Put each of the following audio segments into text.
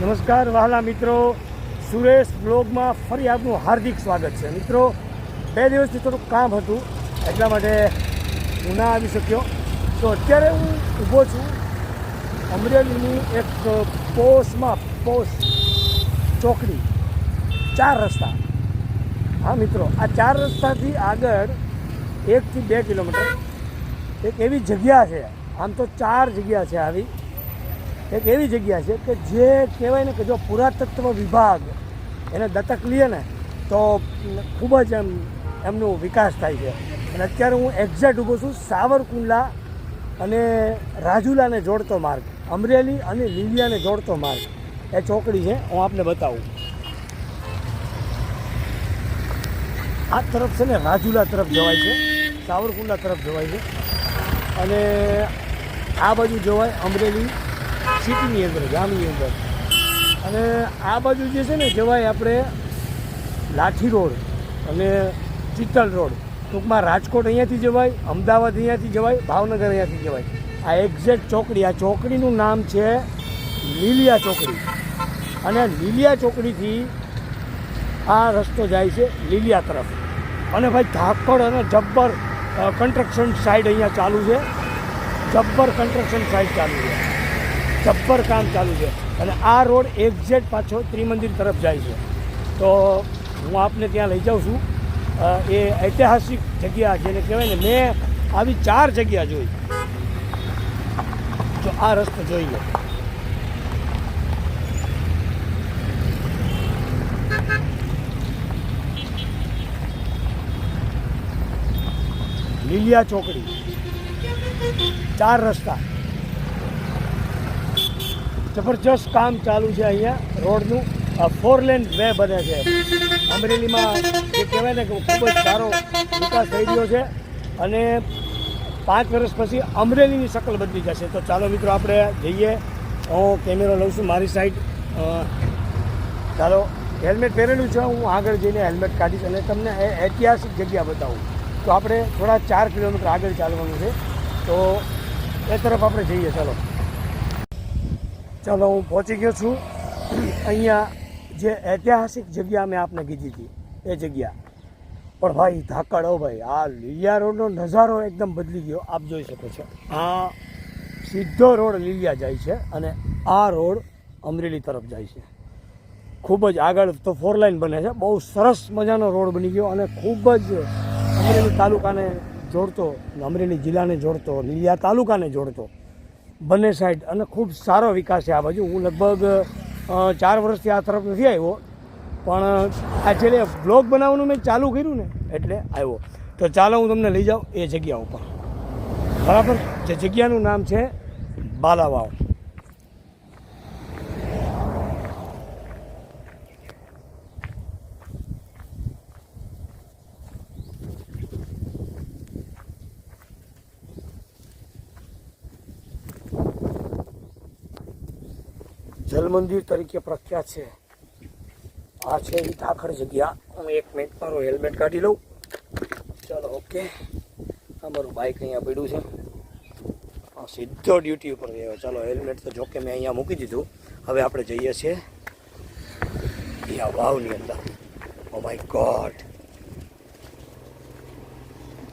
નમસ્કાર, વહાલા મિત્રો. સુરેશ બ્લોગમાં ફરી આપનું હાર્દિક સ્વાગત છે. મિત્રો, બે દિવસથી થોડુંક કામ હતું, એટલા માટે હું ના આવી શક્યો. તો અત્યારે હું ઊભો છું અમરેલીની એક પોસમાં પોસ ચોકડી, ચાર રસ્તા. હા, મિત્રો, આ ચાર રસ્તાથી આગળ એકથી બે કિલોમીટર. એક એવી જગ્યા છે, આમ તો ચાર જગ્યા છે આવી. એક એવી જગ્યા છે કે જે કહેવાય ને કે જો પુરાતત્વ વિભાગ એને દત્તક લઈએ ને, તો ખૂબ જ એમ, એમનો વિકાસ થાય છે. અને અત્યારે હું એક્ઝેક્ટ ઊભો છું સાવરકુંડલા અને રાજુલાને જોડતો માર્ગ. અમરેલી અને લીલિયાને જોડતો માર્ગ. એ ચોકડી છે, હું આપને બતાવું. આ તરફ છે ને રાજુલા તરફ જવાય છે, સાવરકુંડલા તરફ જવાય છે. અને આ બાજુ જવાય અમરેલી સિટીની અંદર, ગામની અંદર. અને આ બાજુ જે છે ને, જવાય આપણે લાઠી રોડ અને ચિત્તલ રોડ. ટૂંકમાં રાજકોટ અહીંયાથી જવાય, અમદાવાદ અહીંયાથી જવાય, ભાવનગર અહીંયાથી જવાય. આ એક્ઝેક્ટ ચોકડી, આ ચોકડીનું નામ છે લીલિયા ચોકડી. અને લીલિયા ચોકડીથી આ રસ્તો જાય છે લીલિયા તરફ. અને ભાઈ ધાકડ અને જબ્બર કન્સ્ટ્રક્શન સાઇડ અહીંયા ચાલુ છે. જબ્બર કન્સ્ટ્રક્શન સાઇડ ચાલુ છે. જબ્બર કામ ચાલુ છે. અને આ રોડ એક્ઝેક્ટ પાછો ત્રિમંદિર તરફ જાય છે. તો હું આપને ત્યાં લઈ જાઉં છું. એ ઐતિહાસિક જગ્યા જેને કહેવાય ને, મેં આવી ચાર જગ્યા જોઈ. જો આ રસ્તો જોઈ લો લીલિયા ચોકડી. ચાર રસ્તા. જબરજસ્ત કામ ચાલુ છે અહીંયા રોડનું. ફોર લેન વે બને છે. અમરેલીમાં જે કહેવાય ને કે ખૂબ જ સારો વિકાસ થઈ રહ્યો છે અને પાંચ વર્ષ પછી અમરેલીની શકલ બદલી જશે. તો ચાલો મિત્રો આપણે જઈએ. હું કેમેરો લઉં છું મારી સાઈડ ચાલો હેલ્મેટ પહેરેલું છે. હું આગળ જઈને હેલ્મેટ કાઢીશ અને તમને એ ઐતિહાસિક જગ્યા બતાવું. તો આપણે થોડા ચાર કિલોમીટર આગળ ચાલવાનું છે. તો એ તરફ આપણે જઈએ. ચાલો. ચાલો, હું પહોંચી ગયો છું. અહીંયા જે ઐતિહાસિક જગ્યા મેં આપને કીધી હતી, એ જગ્યા. પણ ભાઈ, ધાકડ હો ભાઈ, આ લીલિયા રોડનો નજારો એકદમ બદલી ગયો. આપ જોઈ શકો છો. આ સીધો રોડ લીલિયા જાય છે અને આ રોડ અમરેલી તરફ જાય છે. ખૂબ જ આગળ તો ફોર લાઈન બને છે. બહુ સરસ મજાનો રોડ બની ગયો અને ખૂબ જ અમરેલી તાલુકાને જોડતો, અમરેલી જિલ્લાને જોડતો, લીલિયા તાલુકાને જોડતો બંને સાઈડ અને ખૂબ સારો વિકાસ છે આ બાજુ. હું લગભગ ચાર વર્ષથી આ તરફ નથી આવ્યો, પણ, આ છેલ્લે બ્લોગ બનાવવાનું મેં ચાલુ કર્યું ને, એટલે આવ્યો. તો ચાલો હું તમને લઈ જાઉં એ જગ્યા ઉપર. બરાબર? જે જગ્યાનું નામ છે બાલાવાવ. જલમંદિર તરીકે પ્રખ્યાત છે. આ છે ધાખડ જગ્યા. હું એક મિનિટ મારું હેલ્મેટ કાઢી લઉં. ચાલો ઓકે આ મારું બાઇક અહીંયા પડ્યું છે. સીધો ડ્યુટી ઉપર ગયો. ચાલો હેલ્મેટ તો જોકે મેં અહીંયા મૂકી દીધું. હવે આપણે જઈએ છીએ અહીંયા વાવની અંદર. ઓ માય ગોડ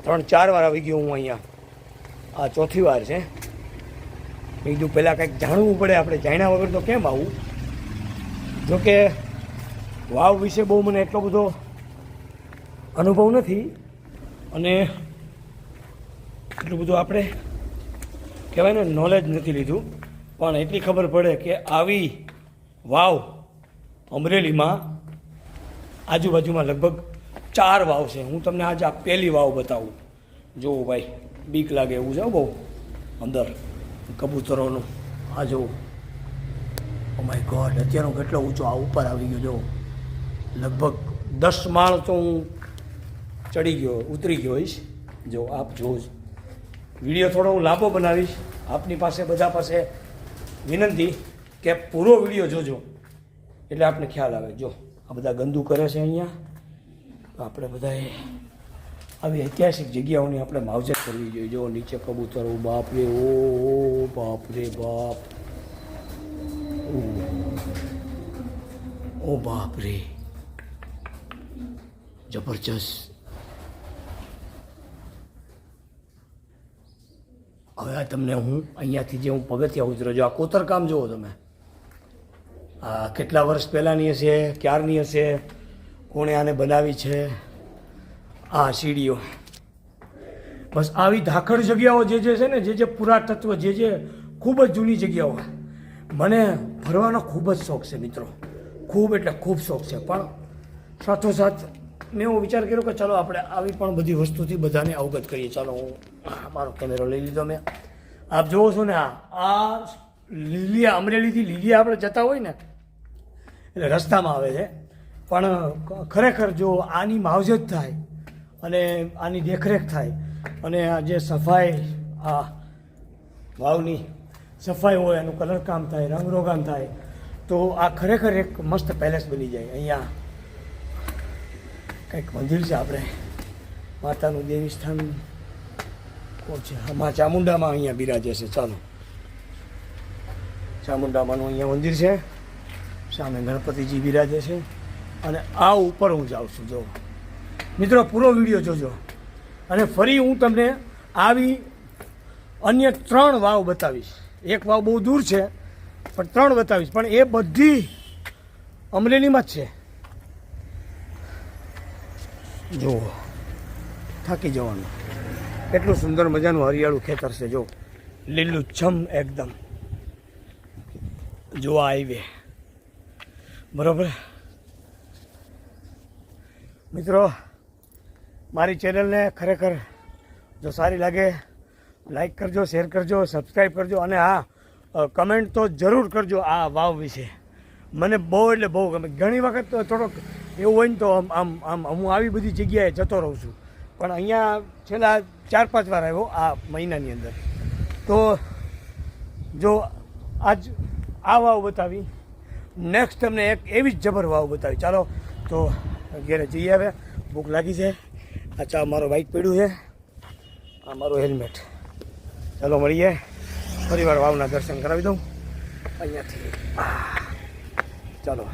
ત્રણ ચાર વાર આવી ગયો હું અહીંયા. આ ચોથી વાર છે. કીધું પહેલાં કંઈક જાણવું પડે, આપણે જાણ્યા વગર તો કેમ આવું? જોકે વાવ વિશે બહુ મને એટલો બધો અનુભવ નથી, અને એટલું બધું આપણે કહેવાય ને નોલેજ નથી લીધું. પણ એટલી ખબર પડે કે આવી વાવ અમરેલીમાં આજુબાજુમાં લગભગ ચાર વાવ છે. હું તમને આજે આ પહેલી વાવ બતાવું. જુઓ ભાઈ, બીક લાગે એવું છે બહુ, અંદર. કબૂતરોનું. આ જો, ઓ માય ગોડ, અત્યારનો કેટલો ઊંચો આ ઉપર આવી ગયો જો. લગભગ દસ માળ તો હું ચડી ગયો, ઉતરી ગયો હોઈશ. જો આપ જોવો વીડિયો થોડો હું લાંબો બનાવીશ. આપની પાસે, બધા પાસે વિનંતી કે પૂરો વીડિયો જોજો. એટલે આપને ખ્યાલ આવે. જો, આ બધા ગંદુ કરે છે અહીંયા. આપણે બધાએ આવી ઐતિહાસિક જગ્યાઓની આપણે માવજત કરવી જોઈએ. જો નીચે કબૂતરો, બાપ રે, ઓ, બાપ રે, બાપ. ઓ બાપ રે. જબરજસ્ત. હવે આ તમને હું અહીંયાથી જે હું પગથિયા ઉતરો છું, આ કોતરકામ જુઓ તમે. આ કેટલા વર્ષ પહેલાંની હશે, ક્યારની હશે, કોણે આને બનાવી છે? આ સીડીઓ. બસ આવી ધાકડ જગ્યાઓ જે જે છે ને, જે જે પુરાતત્વ, જે જે ખૂબ જ જૂની જગ્યાઓ. મને ફરવાનો ખૂબ જ શોખ છે મિત્રો. ખૂબ એટલે ખૂબ શોખ છે. પણ સાથોસાથ મેં હું વિચાર કર્યો કે ચાલો આપણે આવી પણ બધી વસ્તુથી બધાને અવગત કરીએ. ચાલો હું મારો કેમેરો લઈ લીધો મેં. આપ જોવો છો ને આ લીલિયા અમરેલીથી લીલિયા આપણે જતા હોય ને, એટલે રસ્તામાં આવે છે. પણ ખરેખર જો આની માવજત થાય અને આની દેખરેખ થાય. અને આ જે સફાઈ, આ વાવની સફાઈ હોય એનું કલરકામ થાય, રંગરોગાન થાય, તો આ ખરેખર એક મસ્ત પેલેસ બની જાય. અહીંયા કંઈક મંદિર છે આપણે. માતાનું દેવી સ્થાન કોણ છે? હા, મા ચામુંડામાં અહીંયા બિરાજે છે. ચાલો. ચામુંડામાનું અહીંયા મંદિર છે. સામે ગણપતિજી બિરાજે છે. અને આ ઉપર હું જાઉં છું જો મિત્રો, પૂરો વીડિયો જોજો. અને ફરી હું તમને આવી અન્ય ત્રણ વાવ બતાવીશ. એક વાવ બહુ દૂર છે, પણ ત્રણ બતાવીશ. પણ એ બધી અમરેલીમાં જ છે. જુઓ, થાકી જવાનું. કેટલું સુંદર મજાનું હરિયાળું ખેતર છે જો લીલું છમ એકદમ. જો હાઈવે બરાબર? મિત્રો મારી ચેનલને ખરેખર જો સારી લાગે લાઈક કરજો શેર કરજો સબસ્ક્રાઈબ કરજો અને હા કમેન્ટ તો જરૂર કરજો આ વાવ વિશે. મને બહુ એટલે બહુ ગમે. ઘણી વખત થોડોક એવું હોય ને તો આમ આમ આમ હું આવી બધી જગ્યાએ જતો રહું છું. પણ અહીંયા છેલ્લા ચાર, પાંચ વાર આવ્યો આ મહિનાની અંદર. તો જો આજ આ વાવ બતાવી. નેક્સ્ટ તમને એક એવી જ જબર વાવ બતાવી. ચાલો, તો ઘેરે જઈએ હવે. ભૂખ લાગી છે. આ અમારું મારો બાઇક પડ્યું છે. આ મારું હેલ્મેટ ચાલો, મળીએ. ફરીવાર વાવના દર્શન કરાવી દઉં. અહીંયાથી. ચાલો.